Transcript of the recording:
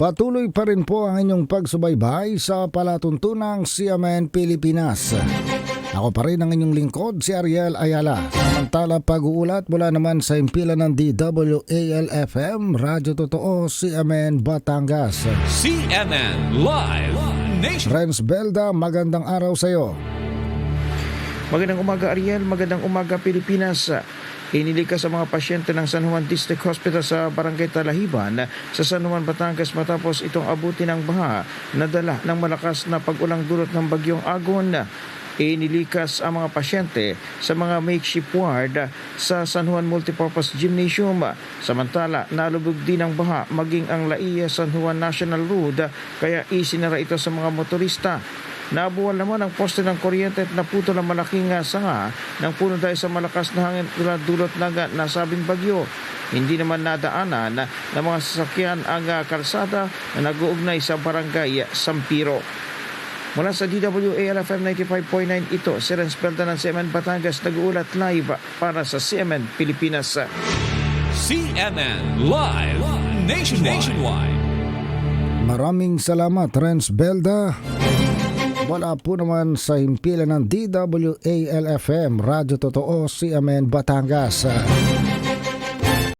Patuloy pa rin po ang inyong pagsubaybay sa palatuntunang CMN Pilipinas. Ako pa rin ang inyong lingkod, si Ariel Ayala. Samantala pag-uulat mula naman sa impila ng DWAL-FM, Radyo Totoo, CMN Batangas. CNN Live Nation. Renz Belda, magandang araw sa iyo. Magandang umaga Ariel, magandang umaga Pilipinas. Inilikas sa mga pasyente ng San Juan District Hospital sa Barangay Talahiban sa San Juan, Batangas matapos itong abuti ng baha na dala ng malakas na pag-ulang dulot ng bagyong Agon. Inilikas ang mga pasyente sa mga makeshift ward sa San Juan Multipurpose Gymnasium. Samantala, nalubog din ng baha maging ang Laia San Juan National Road kaya isinara ito sa mga motorista. Nabuwal naman ang poste ng kuryente at naputol ang malaking uh, sanga ng puno dahil sa malakas na hangin na dulot ng uh, nasabing bagyo. Hindi naman nadaanan uh, ng mga sasakyan ang kalsada na nag-uugnay sa barangay Sampiro. Mula sa DWALFM 95.9 ito, si Renz ng CMN Batangas nag-uulat live para sa CMN Pilipinas. CNN Live Nationwide. Nationwide. Maraming salamat, Renz Belda. Wala po naman sa himpilan ng DWAL-FM, Radyo Totoo, CMN Batangas.